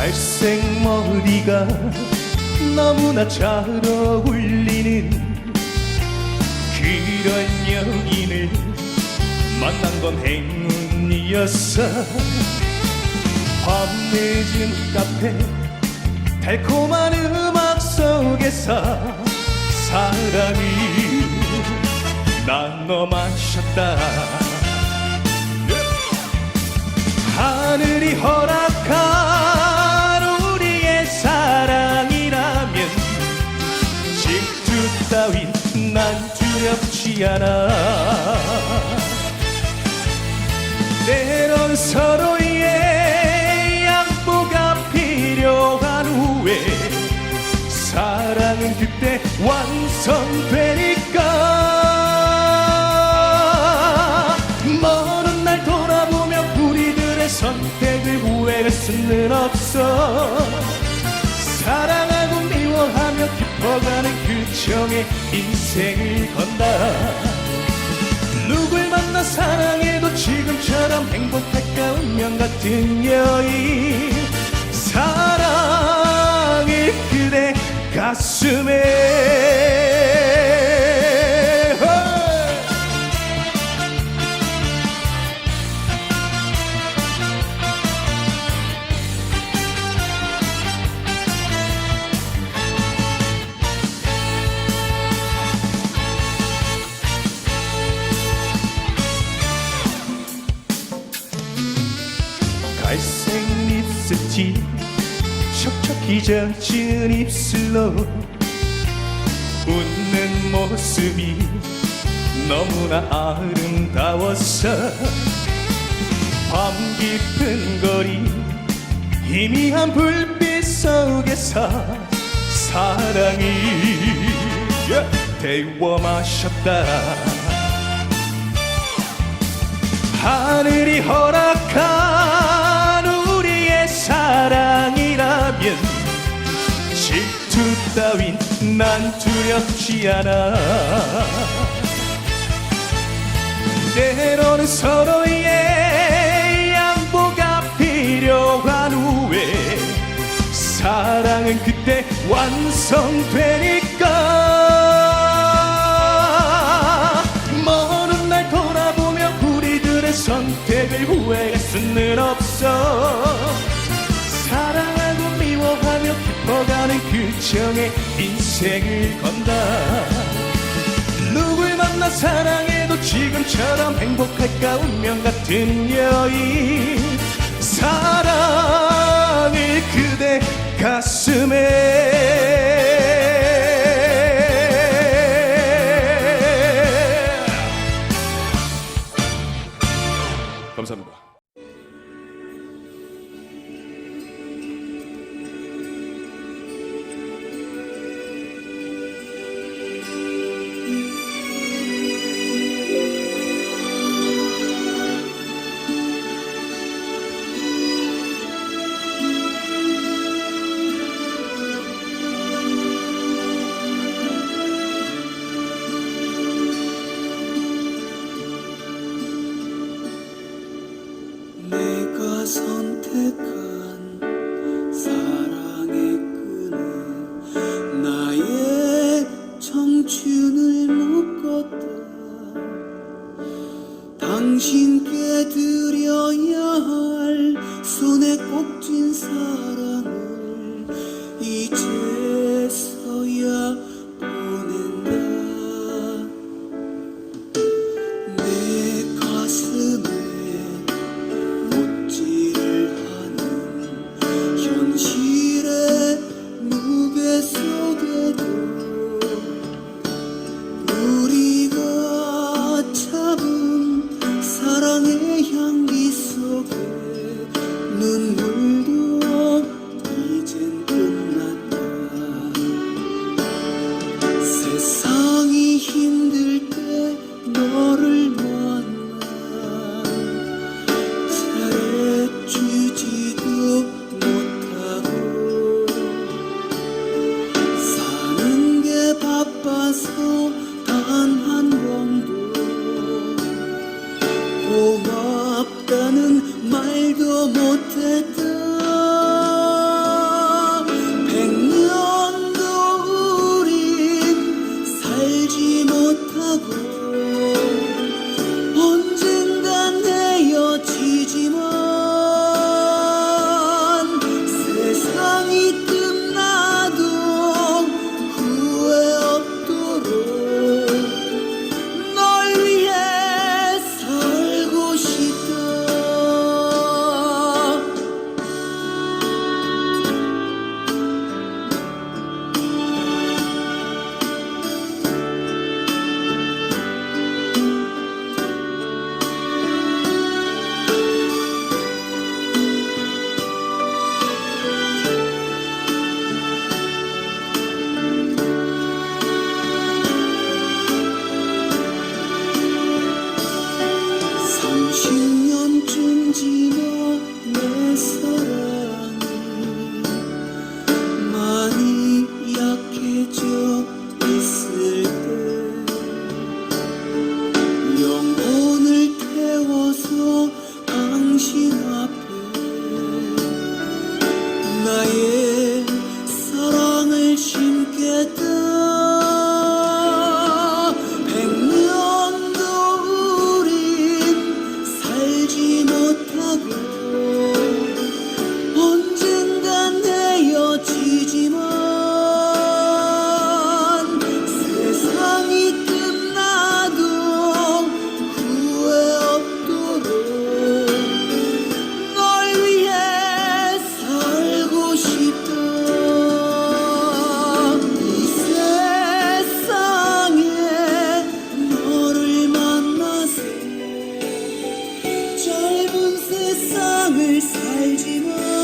갈색 머리가 너무나 잘 어울리는 그런 여인을 만난 건 행운이었어 밤늦은 카페 달콤한 음악 속에서 사랑이 나눠 마셨다. 하늘이 허락한 사랑은 그때 완성되니까. 선택을 후회할 수는 없어. 사랑하고 미워하며 깊어가는 그 정의 인생을 건다. 누굴 만나 사랑해도 지금처럼 행복할까 운명 같은 여인 가슴에 젖은 입술로 웃는 모습이 너무나 아름다웠어. 밤 깊은 거리 희미한 불빛 속에서 사랑이 데워 마셨다. 하늘이 허락한 질투 따윈 난 두렵지 않아. 때로는 서로의 양보가 필요한 후에 사랑은 그때 완성되니까. 먼 날 돌아보며 우리들의 선택을 후회할 수는 없어. 사랑하고 미워하며 깊어가는 그 정의 인생을 건다. 누굴 만나 사랑해도 지금처럼 행복할까 운명 같은 여인. 사랑을 그대 가슴에 당신께 드려야 相。 세상을 살지만